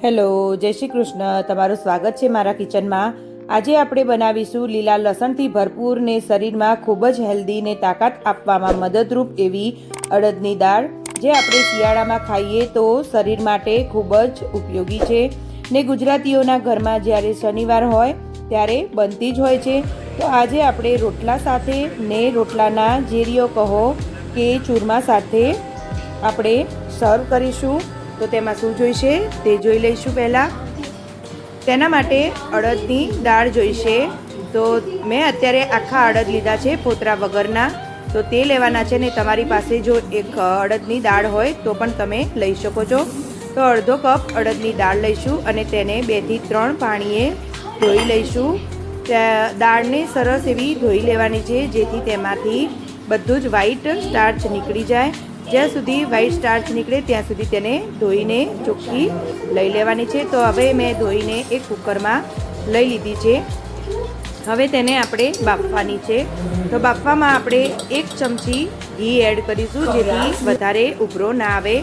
Hello, જય શ્રી કૃષ્ણ. તમારું સ્વાગત છે મારા કિચનમાં. આજે આપણે બનાવીશું લીલા લસણથી ભરપૂર ને શરીરમાં ખૂબ જ હેલ્ધી ને તાકાત આપવામાં મદદરૂપ એવી અડદની દાળ, જે આપણે શિયાળામાં ખાઈએ તો શરીર માટે ખૂબ જ ઉપયોગી છે ને ગુજરાતીઓના ઘરમાં જ્યારે શનિવાર હોય ત્યારે બનતી જ હોય છે. તો આજે આપણે રોટલા સાથે ને રોટલાના જેરીઓ કહો કે ચૂરમા સાથે આપણે સર્વ કરીશું. તો તેમાં શું જોઈશે તે જોઈ લઈશું પહેલાં. તેના માટે અડદની દાળ જોઈશે. તો મેં અત્યારે આખા અડદ લીધા છે પોતરા વગરના. તો તે લેવાના છે ને તમારી પાસે જો એક અડદની દાળ હોય તો પણ તમે લઈ શકો છો. તો અડધો કપ અડદની દાળ લઈશું અને તેને બેથી ત્રણ પાણીએ ધોઈ લઈશું. દાળને સરસ એવી ધોઈ લેવાની છે જેથી તેમાંથી બધું જ વ્હાઈટ સ્ટાર્ચ નીકળી જાય. જ્યાં સુધી વ્હાઈટ સ્ટાર્ચ નીકળે, ત્યાં સુધી તેને ધોઈને ચોખ્ખી લઈ લેવાની છે. તો હવે મેં ધોઈને એક કુકરમાં લઈ લીધી છે. હવે તેને આપણે બાફવાની છે. તો બાફવામાં આપણે એક ચમચી ઘી એડ કરીશું, જેથી વધારે ઉભરો ના આવે.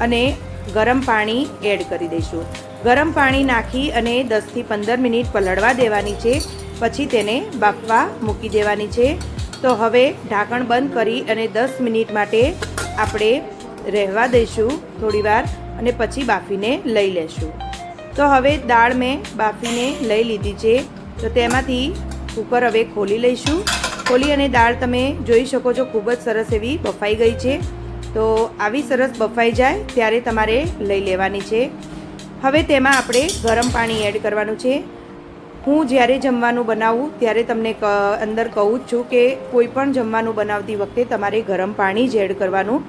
અને ગરમ પાણી એડ કરી દઈશું. ગરમ પાણી નાખી અને દસથી પંદર મિનિટ પલળવા દેવાની છે. પછી તેને બાફવા મૂકી દેવાની છે. તો હવે ઢાંકણ બંધ કરી અને દસ મિનિટ માટે આપણે રહેવા દઈશું થોડીવાર અને પછી બાફીને લઈ લેશું. તો હવે દાળ મેં બાફીને લઈ લીધી છે. તો તેમાંથી કુકર હવે ખોલી લઈશું. ખોલી અને દાળ તમે જોઈ શકો છો ખૂબ જ સરસ એવી બફાઈ ગઈ છે. તો આવી સરસ બફાઈ જાય ત્યારે તમારે લઈ લેવાની છે. હવે તેમાં આપણે ગરમ પાણી એડ કરવાનું છે. હું જ્યારે જમવાનું બનાવું, ત્યારે તમને અંદર કહું જ છું કે કોઈ પણ જમવાનું બનાવતી વખતે તમારે ગરમ પાણી જ એડ કરવાનું,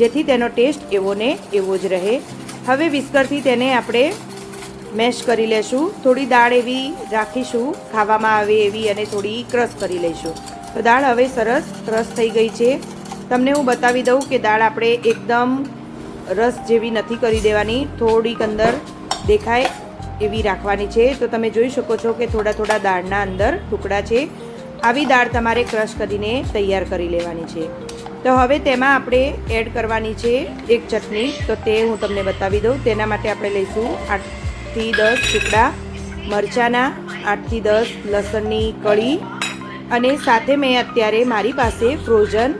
જેથી તેનો ટેસ્ટ એવો ને એવો જ રહે. હવે વિસ્કરથી તેને આપણે મેશ કરી લેશું. થોડી દાળ એવી રાખીશું, ખાવામાં આવે એવી અને થોડી ક્રશ કરી લઈશું. તો દાળ હવે સરસ ક્રશ થઈ ગઈ છે. તમને હું બતાવી દઉં કે દાળ આપણે એકદમ રસ જેવી નથી કરી દેવાની. થોડીક અંદર દેખાય. એવી રાખવાની છે. તો તમે જોઈ શકો છો કે થોડા થોડા દાળના અંદર ટુકડા છે. આવી દાળ તમારે ક્રશ કરીને તૈયાર કરી લેવાની છે. તો હવે તેમાં આપણે એડ કરવાની છે એક ચટણી. તો તે હું તમને બતાવી દઉં. તેના માટે આપણે લઈશું આઠથી દસ ટુકડા મરચાંના, આઠથી દસ લસણની કળી. અને સાથે મેં અત્યારે મારી પાસે ફ્રોઝન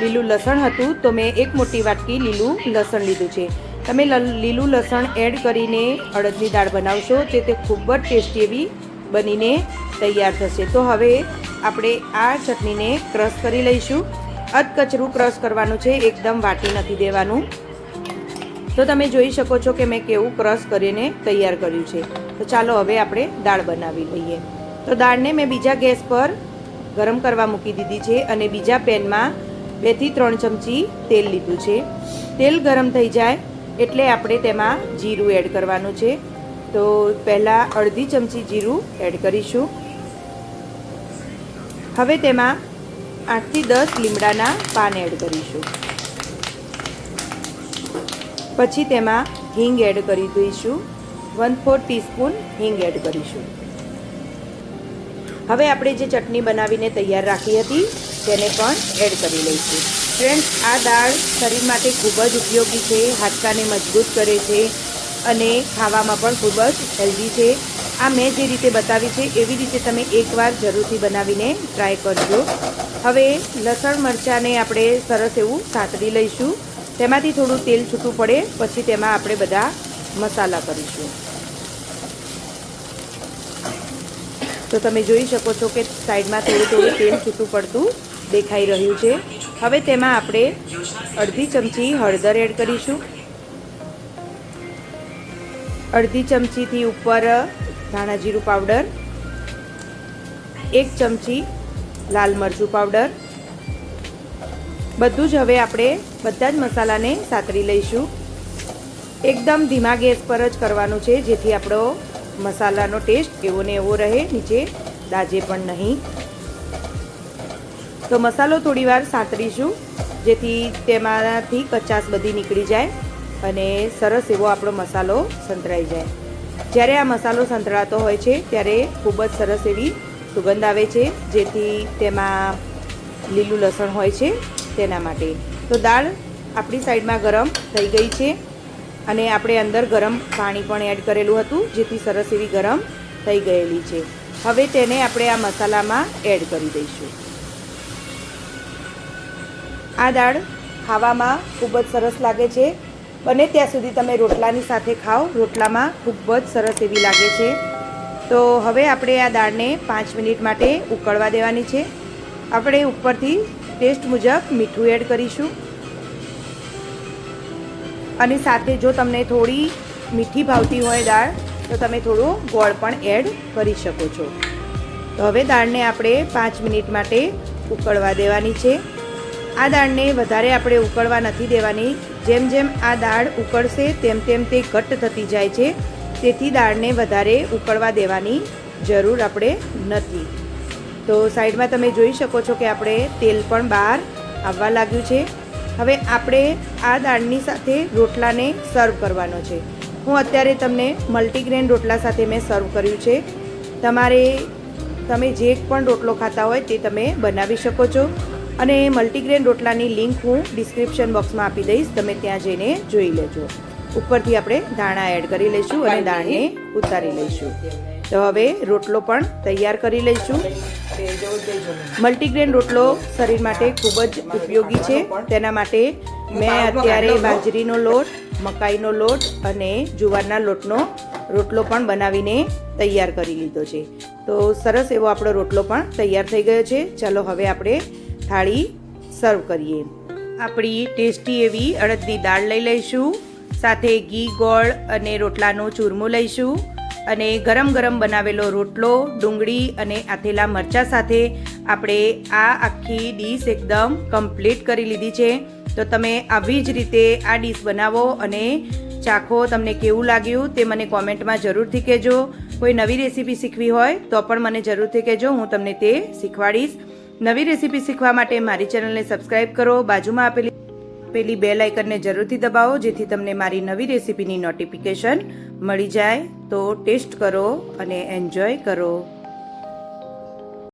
લીલું લસણ હતું. તો મેં એક મોટી વાટકી લીલું લસણ લીધું છે. તમે લીલું લસણ એડ કરીને અડદની દાળ બનાવશો તે તે ખૂબ જ ટેસ્ટી એવી બનીને તૈયાર થશે. તો હવે આપણે આ ચટણીને ક્રશ કરી લઈશું. અધકચરું ક્રશ કરવાનું છે, એકદમ વાટી નથી દેવાનું. તો તમે જોઈ શકો છો કે મેં કેવું ક્રશ કરીને તૈયાર કર્યું છે. તો ચાલો હવે આપણે દાળ બનાવી લઈએ. તો દાળને મેં બીજા ગેસ પર ગરમ કરવા મૂકી દીધી છે અને બીજા પેનમાં બેથી ત્રણ ચમચી તેલ લીધું છે. તેલ ગરમ થઈ જાય એટલે આપણે તેમાં જીરું એડ કરવાનું છે. તો પહેલાં અડધી ચમચી જીરું એડ કરીશું. હવે તેમાં આઠથી દસ લીમડાના પાન એડ કરીશું. પછી તેમાં હિંગ એડ કરી દઈશું. વન ફોર ટીસ્પૂન હિંગ એડ કરીશું. હવે આપણે જે ચટણી બનાવીને તૈયાર રાખી હતી, તેને પણ એડ કરી લઈશું. ફ્રેન્ડ્સ, આ દાળ શરીર માટે ખૂબ જ ઉપયોગી છે, હાડકાને મજબૂત કરે છે અને ખાવામાં પણ ખૂબ જ હેલ્ધી છે. આ મેં જે રીતે બતાવી છે, એવી રીતે તમે એકવાર જરૂરથી બનાવીને ટ્રાય કરજો. હવે લસણ મરચાંને આપણે સરસ એવું સાતડી લઈશું. તેમાંથી થોડું તેલ છૂટું પડે, પછી તેમાં આપણે બધા મસાલા કરીશું. તો તમે જોઈ શકો છો કે સાઈડમાં થોડું થોડું તેલ છૂટું પડતું દેખાઈ રહ્યું છે. હવે તેમાં આપણે અડધી ચમચી હળદર એડ કરીશું. અડધી ચમચીથી ઉપર ધાણા જીરું પાવડર. એક ચમચી લાલ મરચું પાવડર. બધું જ હવે આપણે બધા જ મસાલાને સાતરી લઈશું. એકદમ ધીમા ગેસ પર જ કરવાનું છે, જેથી આપણો મસાલાનો ટેસ્ટ એવો ને એવો રહે, નીચે દાજે પણ નહીં. તો મસાલો થોડીવાર સાતરીશું, જેથી તેમાંથી કચાસ બધી નીકળી જાય અને સરસ એવો આપણો મસાલો સંતળાઈ જાય. જ્યારે આ મસાલો સંતળાતો હોય છે, ત્યારે ખૂબ જ સરસ એવી સુગંધ આવે છે, જેથી તેમાં લીલું લસણ હોય છે, તેના માટે. તો દાળ આપણી સાઈડમાં ગરમ થઈ ગઈ છે અને આપણે અંદર ગરમ પાણી પણ એડ કરેલું હતું, જેથી સરસ એવી ગરમ થઈ ગયેલી છે. હવે તેને આપણે આ મસાલામાં એડ કરી દઈશું. આ દાળ ખાવામાં ખૂબ જ સરસ લાગે છે. બને ત્યાં સુધી તમે રોટલાની સાથે ખાઓ. રોટલામાં ખૂબ જ સરસ એવી લાગે છે. તો હવે આપણે આ દાળને પાંચ મિનિટ માટે ઉકળવા દેવાની છે. આપણે ઉપરથી ટેસ્ટ મુજબ મીઠું એડ કરીશું. અને સાથે જો તમને થોડી મીઠી ભાવતી હોય દાળ, તો તમે થોડું ગોળ પણ એડ કરી શકો છો. તો હવે દાળને આપણે પાંચ મિનિટ માટે ઉકળવા દેવાની છે. આ દાળને વધારે આપણે ઉકળવા નથી દેવાની. જેમ જેમ આ દાળ ઉકળશે તેમ તેમ તે ઘટ્ટ થતી જાય છે. તેથી દાળને વધારે ઉકળવા દેવાની જરૂર આપણે નથી. તો સાઈડમાં તમે જોઈ શકો છો કે આપણે તેલ પણ બહાર આવવા લાગ્યું છે. હવે આપણે આ દાળની સાથે રોટલાને સર્વ કરવાનો છે. હું અત્યારે તમને મલ્ટીગ્રેન રોટલા સાથે મેં સર્વ કર્યું છે. તમારે, તમે જે પણ રોટલો ખાતા હોય તે તમે બનાવી શકો છો. અને મલ્ટીગ્રેન રોટલાની લિંક હું ડિસ્ક્રિપ્શન બોક્સમાં આપી દઈશ. તમે ત્યાં જઈને જોઈ લેજો. ઉપરથી આપણે દાણા એડ કરી લઈશું અને દાણને ઉતારી લઈશું. તો હવે રોટલો પણ તૈયાર કરી લઈશું. મલ્ટીગ્રેન રોટલો શરીર માટે ખૂબ જ ઉપયોગી છે. તેના માટે મેં અત્યારે બાજરીનો લોટ મકાઈનો લોટ અને જુવારના લોટનો રોટલો પણ બનાવીને તૈયાર કરી લીધો છે. તો સરસ એવો આપણો રોટલો પણ તૈયાર થઈ ગયો છે. ચાલો હવે આપણે થાળી સર્વ કરીએ. આપણી ટેસ્ટી એવી અડદની દાળ લઈ લઈશું, સાથે ઘી, ગોળ અને રોટલાનું ચૂરમું લઈશું અને ગરમ ગરમ બનાવેલો રોટલો, ડુંગળી અને આથેલા મરચાં સાથે આપણે આ આખી ડીશ એકદમ કમ્પ્લીટ કરી લીધી છે. તો તમે આવી જ રીતે આ ડીશ બનાવો અને ચાખો તમને કેવું લાગ્યું તે મને કોમેન્ટમાં જરૂરથી કહેજો. કોઈ નવી રેસીપી શીખવી હોય તો પણ મને જરૂરથી કહેજો, હું તમને તે શીખવાડીશ. નવી રેસીપી શીખવા માટે મારી ચેનલને સબસ્ક્રાઈબ કરો. બાજુમાં આપેલી પેલી બેલ આઇકનને જરૂરથી દબાવો, જેથી તમને મારી નવી રેસીપીની નોટિફિકેશન મળી જાય. તો ટેસ્ટ કરો અને એન્જોય કરો.